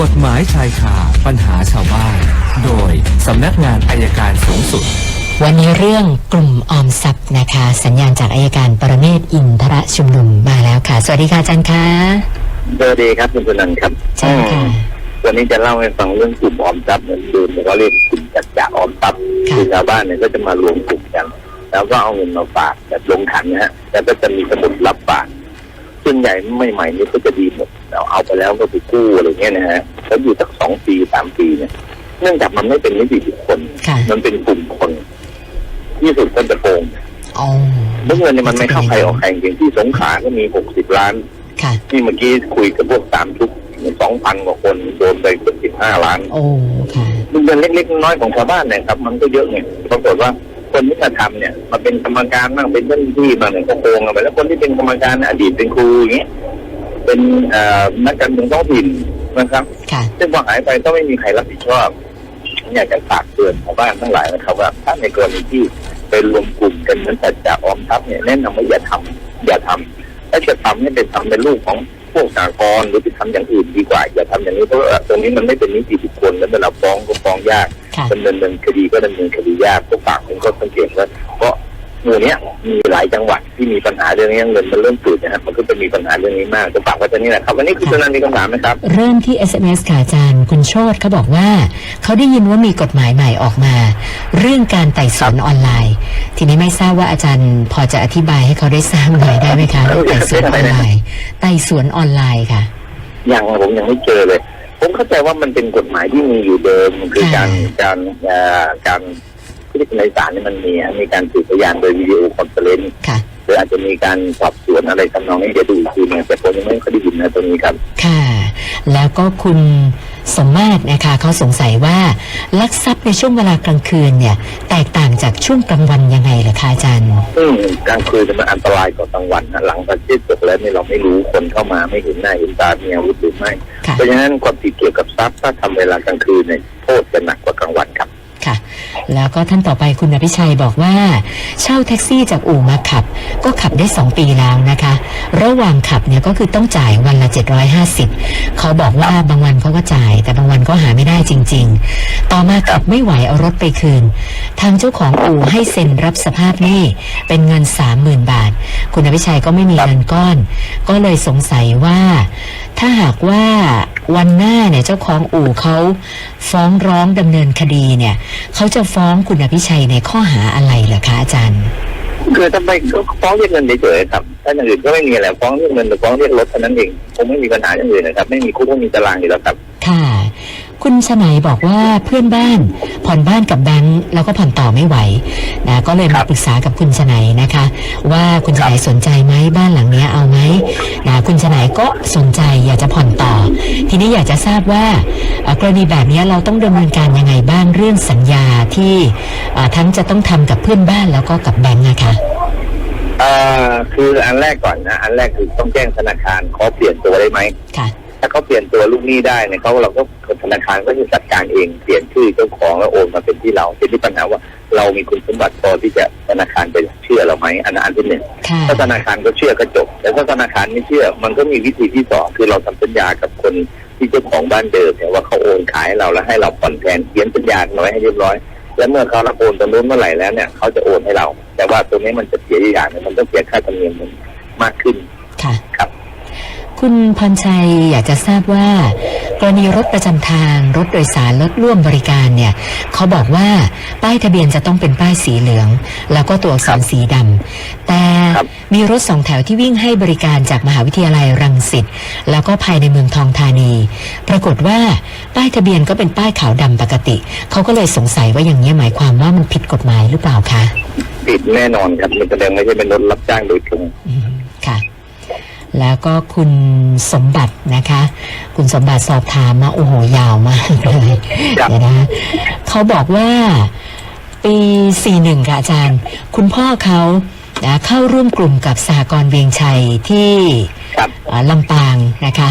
กฎหมายชายคาปัญหาชาวบ้าน โดยสำนักงานอายการสูงสุด วันนี้เรื่องกลุ่มออมทรัพย์นะคะ สัญญาณจากอายการปรเมศวร์อินทรชุมนุมมาแล้วค่ะ สวัสดีค่ะอาจารย์คะสวัสดีครับคุณสุนันท์ครับใช่ค่ะวันนี้จะเล่าให้ฟังเรื่องกลุ่มออมทรัพย์เหมือนเดิมเขาเรียกกลุ่มจัดจ่าออมทรัพย์ค่ะคือชาวบ้านเนี่ยก็จะมารวมกลุ่มกัน แล้วก็เอาเงินมาฝากแบบลงขันนะฮะแล้วก็จะมีสมุดรับฝากส่วนใหญ่ใหม่ๆนี่ก็จะดีหมด เราเอาไปแล้วก็ไปกู้อะไรเงี้ยนะฮะแล้วอยู่สักสองปีสามปีเนี่ย เนื่องจากมันไม่เป็นนิติบุคคล ค่ะ มันเป็นกลุ่มคนที่สุดคนจะโกงอ๋อเมื่อเงินเนี่ยมันไม่เข้าใครออกใครจริงๆที่สงขลาก็มีหกสิบล้าน ค่ะ ที่เมื่อกี้คุยกับพวกสามชุกสองพันกว่าคนโดนไปเกือบสิบห้าล้านโอ้ ค่ะเงินเล็กๆน้อยๆของชาวบ้านเนี่ยครับ มันก็เยอะไงปรากฏว่าคนที่มาทำเนี่ยมาเป็นกรรมการบ้างเป็นเจ้าหน้าที่มางเนี่ยก็โกงกันไปแล้วคนที่เป็นกรรมการอดีตเป็นครูอย่างเงี้ย เป็นเอ่อนักการเมืองท้องถิ่นนะครับค่ะซึ่งพอหายไปก็ไม่มีใครรับผิดชอบผมอยากจะฝากเตือนชาวบ้านทั้งหลายนะครับว่าถ้าในกรณีที่ไปรวมกลุ่มกันเหมือนจัดจ่าออมทรัพย์เนี่ยแนะนำว่าอย่าทำอย่าทำถ้าจะทำให้เป็นทำเป็นลูกของพวกสากลหรือไปทำอย่างอื่นดีกว่า อย่าทำอย่างนี้เพราะว่าตรงนี้มันไม่เป็นนิติบุคคลแล้วเวลาฟ้องก็ฟ้องยากค่ะดำเนินเนินคดีก็ดำเนินคดียากก็ฝากเป็นข้อสังเกตว่าเพราะ หมู่เนี้ยมีหลายจังหวัดที่มีปัญหาเรื่องนี้เงินมันเริ่มฝืดนะครับมันก็จะมีปัญหาเรื่องนี้มากก็ฝากไว้ตรงนี้แหละครับวันนี้คุณชนันมีคำถามไหมครับ เริ่มที่ SMS ค่ะอาจารย์ คุณโชตเขาบอกว่า เขาได้ยินว่ามีกฎหมายใหม่ออกมา เรื่องการไต่สวนออนไลน์ ทีนี้ไม่ทราบว่าอาจารย์พอจะอธิบายให้เขาได้ทราบหน่อยได้ไหมคะเรื่องไต่สวนออนไลน์ไต่สวนออนไลน์ค่ะยังผมยังไม่เจอเลย ผมเข้าใจว่ามันเป็นกฎหมายที่มีอยู่เดิมคือการการเอ่อการ ที่ในศาลเนี่ยมันมีฮะมีการสืบพยานโดยวิดีโอคอนเฟอเรนซ์ค่ะหรืออาจจะมีการสอบสวนอะไรทำนองนี้เดี๋ยวดูอีกทีนึงแต่ผมยังไม่ค่อยได้ยินนะตรงนี้ครับ ค่ะ แล้วก็คุณสมมาตรนะคะเขาสงสัยว่าลักทรัพย์ในช่วงเวลากลางคืนเนี่ย แตกต่างจากช่วงกลางวันยังไงล่ะคะอาจารย์ซึ่งกลางคืนเนี่ยมันอันตรายกว่ากลางวันนะหลังประเทศจบแล้วเนี่ยเราไม่รู้คนเข้ามาไม่เห็นหน้าเห็นตามีอาวุธหรือไม่ค่ะเพราะฉะนั้นความผิดเกี่ยวกับทรัพย์ถ้าทำเวลากลางคืนเนี่ยโทษจะหนักกว่ากลางวันครับ ค่ะ แล้วก็ท่านต่อไปคุณอภิชัยบอกว่า เช่าแท็กซี่จากอู่มาขับ ก็ขับได้ 2 ปีแล้วนะคะ ระหว่างขับเนี่ยก็คือต้องจ่ายวันละ 750 เขาบอกว่าบางวันเขาก็จ่าย แต่บางวันก็หาไม่ได้จริง ๆ ต่อมาขับไม่ไหวเอารถไปคืน ทางเจ้าของอู่ให้เซ็นรับสภาพหนี้เป็นเงิน 30,000 บาท คุณอภิชัยก็ไม่มีเงินก้อน ก็เลยสงสัยว่า ถ้าหากว่า วันหน้าเนี่ยเจ้าของอู่เขาฟ้องร้องดำเนินคดีเนี่ยเขาจะฟ้องคุณอภิชัยในข้อหาอะไรเหรอคะอาจารย์คือทำไมก็ฟ้องเรียกเงินเฉยๆครับถ้าอย่างอื่นก็ไม่มีอะไรฟ้องเรียกเงินหรือฟ้องเรียกรถเท่านั้นเองคงไม่มีปัญหาอย่างอื่นนะครับ ไม่มีคุกไม่มีตารางอยู่แล้วครับ ค่ะ คุณชนัยบอกว่าเพื่อนบ้าน ผ่อนบ้านกับแบงค์แล้วก็ผ่อนต่อไม่ไหวนะก็เลยคมารับปรึกษากับคุณชนัยนะคะ ว่าคุณชนัยสนใจไหมบ้านหลังเนี้ยเอาไหมนะคุณชนัยก็สนใจอยากจะผ่อนต่อ ทีนี้อยากจะทราบว่าเอ่อกรณีแบบเนี้ยเราต้องดำเนินการยังไงบ้างเรื่องสัญญาที่เอ่อทั้งจะต้องทำกับเพื่อนบ้านแล้วก็กับแบงค์นะคะเอ่อคืออันแรกก่อนนะ อันแรกคือต้องแจ้งธนาคารขอเปลี่ยนตัวได้ไหมค่ะ ถ้าเขาเปลี่ยนตัวลูกหนี้ได้เนี่ยเขาเราก็ธนาคารก็จะจัดการเองเปลี่ยนชื่อเจ้าของแล้วโอนมาเป็นที่เราทีนี้ปัญหาว่า เรามีคุณสมบัติพอที่จะธนาคารจะเชื่อเราไหมอันนั้นอันที่หนึ่งค่ะถ้าธนาคารก็เชื่อก็จบแต่ถ้าธนาคารไม่เชื่อ มันก็มีวิธีที่สองคือเราทำสัญญากับคนที่เจ้าของบ้านเดิมเนี่ยว่าเขาโอนขายให้เราแล้วให้เราผ่อนแทนเขียนสัญญากันไว้ให้เรียบร้อย แล้วเมื่อเขารับโอนตรงนู้นเมื่อไหร่แล้วเนี่ยเขาจะโอนให้เรา แต่ว่าตรงนี้มันจะเสียอย่างหนึงมันต้องเสียค่าธรรมเนียมมันมากขึ้นค่ะครับ คุณพรชัยอยากจะทราบว่า กรณีรถประจำทางรถโดยสารรถร่วมบริการเนี่ยเขาบอกว่าป้ายทะเบียนจะต้องเป็นป้ายสีเหลือง แล้วก็ตัวอักษรสีดำแต่ครับมีรถสองแถวที่วิ่งให้บริการจากมหาวิทยาลัยรังสิตแล้วก็ภายในเมืองทองธานี ปรากฏว่าป้ายทะเบียนก็เป็นป้ายขาวดำปกติเขาก็เลยสงสัยว่าอย่างนี้ยหมายความว่ามันผิดกฎหมายหรือเปล่าคะผิดแน่นอนครับมันแสดงไม่ใช่เป็นรถรับจ้างโดยตรงอืมค่ะ แล้วก็คุณสมบัตินะคะ คุณสมบัติสอบถามมาโอ้โหยาวมากเลยครับเดี๋ยวนะเขาบอกว่าปี 41 ค่ะอาจารย์ คุณพ่อเขานะเข้าร่วมกลุ่มกับสหกรณ์เวียงชัยที่ครับอ่าลำปางนะคะ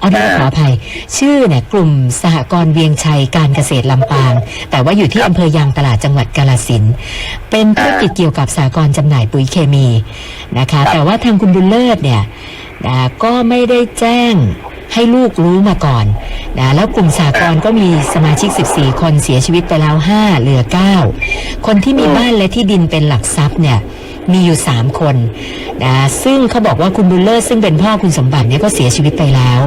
อ๋อได้ขออภัย ชื่อเนี่ยกลุ่มสหกรณ์เวียงชัยการเกษตรลำปาง แต่ว่าอยู่ที่อำเภอยางตลาดจังหวัดกาลสินธุ์เป็นธุรกิจเกี่ยวกับสหกรณ์จำหน่ายปุ๋ยเคมีนะคะ แต่ว่าทางคุณบุญเลิศเนี่ยนะก็ไม่ได้แจ้ง ให้ลูกรู้มาก่อนนะแล้วกลุ่มสากลก็มีสมาชิก 14 คนเสียชีวิตไปแล้ว 5 เหลือ 9 คนที่มีบ้านและที่ดินเป็นหลักทรัพย์เนี่ยมีอยู่ 3 คนนะซึ่งเขาบอกว่าคุณบุลเลอร์ซึ่งเป็นพ่อคุณสมบัติเนี่ยก็เสียชีวิตไปแล้ว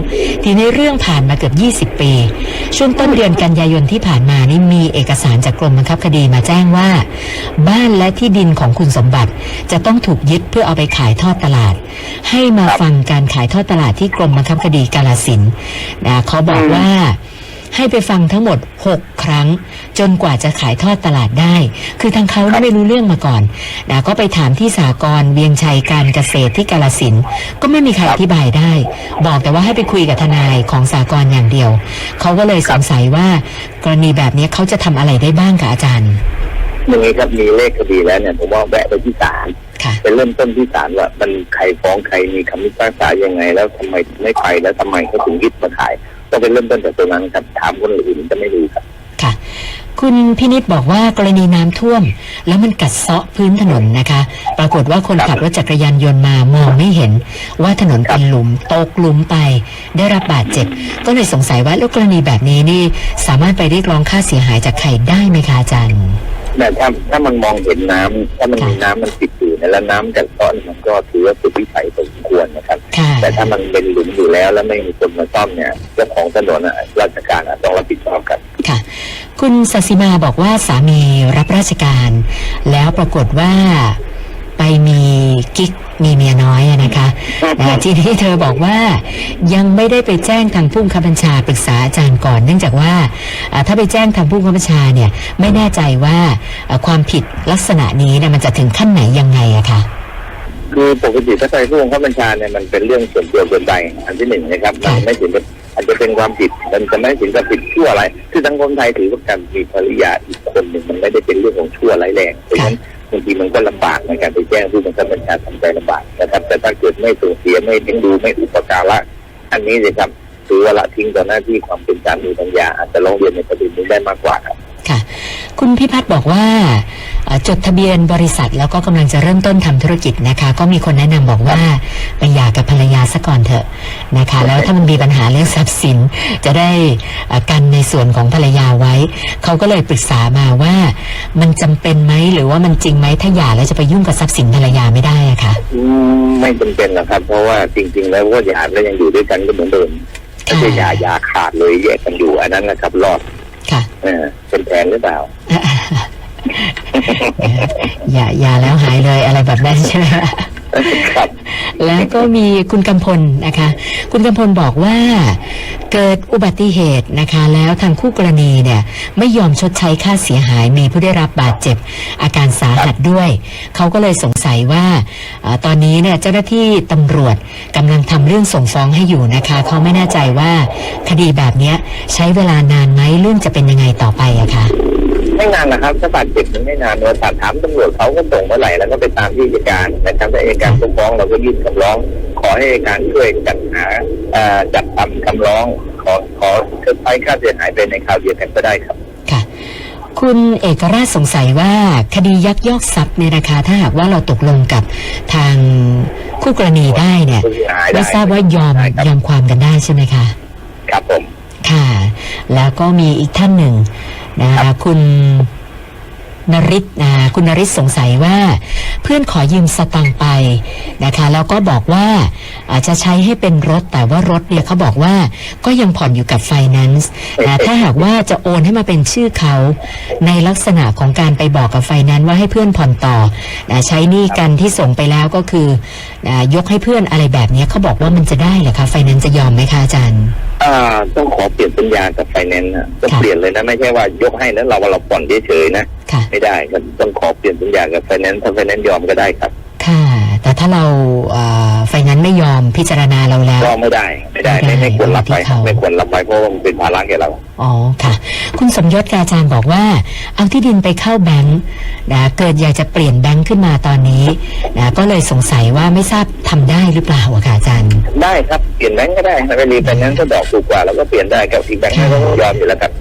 ทีนี้เรื่องผ่านมาเกือบ 20 ปี ช่วงต้นเดือนกันยายนที่ผ่านมานี่มีเอกสารจากกรมบังคับคดีมาแจ้งว่า บ้านและที่ดินของคุณสมบัติ จะต้องถูกยึดเพื่อเอาไปขายทอดตลาด ให้มาฟังการขายทอดตลาดที่กรมบังคับคดีกาลสินธุ์นะเขาบอกว่าให้ไปฟังทั้งหมด 6 ครั้ง จนกว่าจะขายทอดตลาดได้ คือทางเขาไม่รู้เรื่องมาก่อนนะก็ไปถามที่สากรณ์เวียงชัยการเกษตรที่กาลสินธุ์ก็ไม่มีใครอธิบายได้ บอกแต่ว่าให้ไปคุยกับทนายของสากรณ์อย่างเดียว เขาก็เลยสงสัยว่ากรณีแบบนี้เขาจะทำอะไรได้บ้างกับอาจารย์อย่างนี้ครับมีเลขคดีแล้วเนี่ยผมว่าแวะไปที่ศาล ค่ะไปเริ่มต้นที่ศาลว่ามันใครฟ้องใครมีคำพิพากษายังไง แล้วทำไมถึงไม่ไปแล้วทำไมเขาถึงยึดมาขายต้องไปเริ่มต้นจากตรงนั้นครับถามคนอื่นจะไม่รู้ครับค่ะคุณพินิษบอกว่ากรณีน้ำท่วม แล้วมันกัดเซาะพื้นถนนนะคะ ปรากฏว่าคนขับรถจักรยานยนต์มามองไม่เห็น ว่าถนนเป็นหลุมตกหลุมไป ได้รับบาดเจ็บ ก็เลยสงสัยว่าแล้วกรณีแบบนี้นี่สามารถไปเรียกร้องค่าเสียหายจากใครได้ไหมคะอาจารย์แต่ถ้าถ้ามันมองเห็นน้ำถ้ามันมีน้ำมันติดอยู่เนี่ย แล้วน้ำกัดเซาะเนี่ยมันก็ถือว่าสุดวิสัยพอสมควรนะครับค่ะแต่ถ้ามันเป็นหลุมอยู่แล้วแล้วไม่มีคนมาซ่อมเนี่ยเจ้าของถนนน่ะราชการอะต้องรับผิดชอบครับค่ะ คุณสสิมาบอกว่าสามีรับราชการ แล้วปรากฏว่าไปมีกิ๊ก มีเมียน้อยอะนะคะอ่าทีนี้เธอบอกว่ายังไม่ได้ไปแจ้งทางผู้บังคับบัญชาปรึกษาอาจารย์ก่อน เนื่องจากว่าอ่าถ้าไปแจ้งทางผู้บังคับบัญชาเนี่ยไม่แน่ใจว่าอ่าความผิดลักษณะนี้เนี่ยมันจะถึงขั้นไหนยังไงอะคะคือปกติถ้าใครผู้บังคับบัญชาเนี่ยมันเป็นเรื่องส่วนตัวส่วนใดอันที่หนึ่งนะครับมันไม่ถึงกับอาจจะเป็นความผิดมันจะไม่ถึงกับผิดชั่วอะไร คือสังคมไทยถือว่าการมีภรรยาอีกคนหนึ่งมันไม่ได้เป็นเรื่องของชั่วร้ายแรงเพราะฉะนั้น บางทีมันก็ลำบากในการไปแจ้งผู้บังคับบัญชาทำใจลำบากนะครับแต่ถ้าเกิดไม่ส่งเสียไม่เลี้งดูไม่อุปการะอันนี้เลยครับถือว่าละทิ้งต่อหน้าที่ความเป็นสามีภรรยาอาจจะลงเรียนในประเด็นนี้ได้มากกว่าครับ ค่ะคุณพิพัฒน์บอกว่าเอ่อจดทะเบียนบริษัทแล้วก็กำลังจะเริ่มต้นทำธุรกิจนะคะ ก็มีคนแนะนำบอกว่าไปหย่ากับภรรยาซะก่อนเถอะนะคะ แล้วถ้ามันมีปัญหาเรื่องทรัพย์สิน จะได้เอ่อกันในส่วนของภรรยาไว้ เขาก็เลยปรึกษามาว่ามันจำเป็นไหมหรือว่ามันจริงไหมถ้าหย่าแล้วจะไปยุ่งกับทรัพย์สินภรรยาไม่ได้อะค่ะอืมไม่จำเป็นหรอกครับ เพราะว่าจริง ๆ แล้วว่าหย่าแล้วยังอยู่ด้วยกันก็เหมือนเดิมไม่ใช่หย่าหย่าขาดเลยแยกกันอยู่อันนั้นนะครับรอดค่ะ เออเป็นแผนหรือเปล่า อย่าอย่าแล้วหายเลยอะไรแบบนั้นใช่ไหม ครับ แล้วก็มีคุณกำพลนะคะ คุณกำพลบอกว่าเกิดอุบัติเหตุนะคะ แล้วทางคู่กรณีเนี่ย ไม่ยอมชดใช้ค่าเสียหายมีผู้ได้รับบาดเจ็บ อาการสาหัสด้วย เขาก็เลยสงสัยว่าเออตอนนี้เนี่ยเจ้าหน้าที่ตำรวจกำลังทำเรื่องส่งฟ้องให้อยู่นะคะ เขาไม่แน่ใจว่าคดีแบบเนี้ยใช้เวลานานไหมเรื่องจะเป็นยังไงต่อไปอะคะ ไม่นานนะครับถ้าบาดเจ็บมันไม่นานเราถามถามตำรวจเขาก็ส่งเมื่อไหร่แล้วก็ไปตามที่อัยการนะครับถ้าอัยการส่งฟ้องเราก็ยื่นคำร้อง ขอให้อัยการช่วยจัดหาเอ่อจัดทำคำร้อง ขอขอชดใช้ค่าเสียหายไปในคราวเดียวกันก็ได้ครับค่ะคุณเอกราชสงสัยว่าคดียักยอกทรัพย์เนี่ยนะคะถ้าหากว่าเราตกลงกับทางคู่กรณีได้เนี่ยผู้เสียหายได้ไม่ทราบว่ายอมได้ครับยอมความกันได้ใช่ไหมคะ ครับผม ค่ะ แล้วก็มีอีกท่านหนึ่งนะ คะคุณ นริศนะคุณนริศสงสัยว่า เพื่อนขอยืมสตังไปนะคะแล้วก็บอกว่าอาจจะใช้ให้เป็นรถแต่ว่ารถเนี่ยเขาบอกว่าก็ยังผ่อนอยู่กับไฟแนนซ์นะถ้าหากว่าจะโอนให้มาเป็นชื่อเขา ในลักษณะของการไปบอกกับไฟแนนซ์ว่าให้เพื่อนผ่อนต่อนะใช้หนี้กันที่ส่งไปแล้วก็คือนะยกให้เพื่อนอะไรแบบนี้เขาบอกว่ามันจะได้เหรอคะไฟแนนซ์จะยอมไหมคะอาจารย์อ่าต้องขอเปลี่ยนสัญญากับไฟแนนซ์นะต้องเปลี่ยนเลยนะไม่ใช่ว่ายกให้แล้วเราเราผ่อนเฉยๆนะ ค่ะไม่ได้ครับต้องขอเปลี่ยนสัญญากับไฟแนนซ์ถ้าไฟแนนซ์ยอมก็ได้ครับ ค่ะ แต่ถ้าเราไฟนั้นซ์ไม่ยอมพิจารณาเราแล้วก็ไม่ได้ ไม่ได้ไม่ไม่ควรรับไปไม่ควรรับไปเพราะว่ามันเป็นภาระแก่เราอ๋อค่ะ คุณสมยศกบอาจารย์บอกว่า เอาที่ดินไปเข้าแบงค์นะเกิดอยากจะเปลี่ยนแบงค์ขึ้นมาตอนนี้นะก็เลยสงสัยว่าไม่ทราบทำได้หรือเปล่าอะค่ะอาจารย์ ได้ครับเปลี่ยนแบงก์ก็ได้นะไปรีไฟแนนซ์ก็ดอกถูกกว่าแล้วก็เปลี่ยนได้กับอีกแบงก์ก็ต้องยอมอยู่แล้วครับค่ะ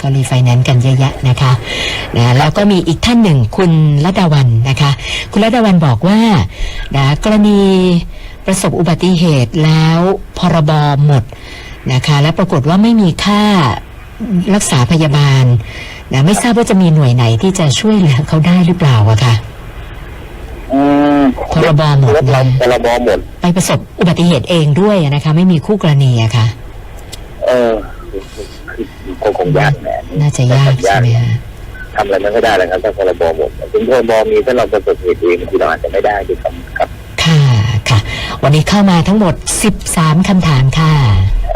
ก็รีไฟแนนซ์กันเยอะแยะนะคะนะแล้วก็มีอีกท่านหนึ่งคุณรัตดาวันนะคะ คุณรัตดาวันบอกว่านะกรณีประสบอุบัติเหตุแล้วพรบหมดนะคะ และปรากฏว่าไม่มีค่ารักษาพยาบาลนะไม่ทราบว่าจะมีหน่วยไหนที่จะช่วยเหลือเขาได้หรือเปล่าอะค่ะอืมพรบหมดรถเราพรบหมด ไปประสบอุบัติเหตุเองด้วยอะนะคะ ไม่มีคู่กรณีอะค่ะ เออ คงคงยากแหละน่าจะยากใช่ไหมคะทำอะไรมันก็ได้แหละครับถ้าพรบหมดถึงพรบมีถ้าเราประสบเหตุเองบางทีเราอาจจะไม่ได้ด้วยซ้ำครับ ค่ะค่ะ วันนี้เข้ามาทั้งหมด 13คำถามค่ะ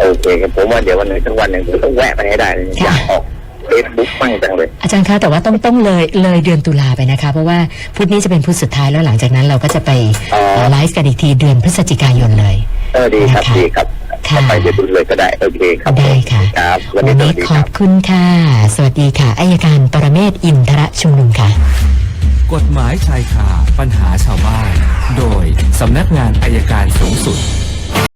โอเคครับผมว่าเดี๋ยววันหนึ่งสักวันหนึ่งผมต้องแวะไปให้ได้เลยอยากออกเฟซบุ๊กมั่งจังเลย อาจารย์คะแต่ว่าต้องต้องเลยเลยเดือนตุลาไปนะคะ เพราะว่าพุธนี้จะเป็นพุธสุดท้ายแล้วหลังจากนั้นเราก็จะไปอ๋อไลฟ์กันอีกทีเดือนพฤศจิกายนเลย เออดีครับนะคะดีครับ ค่ะไปเดี๋ยวดูเลยก็ได้โอเคครับได้ค่ะครับวันวันี้นสนี้วัสดีขคอรับบคุณค่ะ สวัสดีค่ะอายการปรเมศวร์อินทรชุมนุมค่ะ กฎหมายชายคาปัญหาชาวบ้าน โดยสำนักงานอายการสูงสุด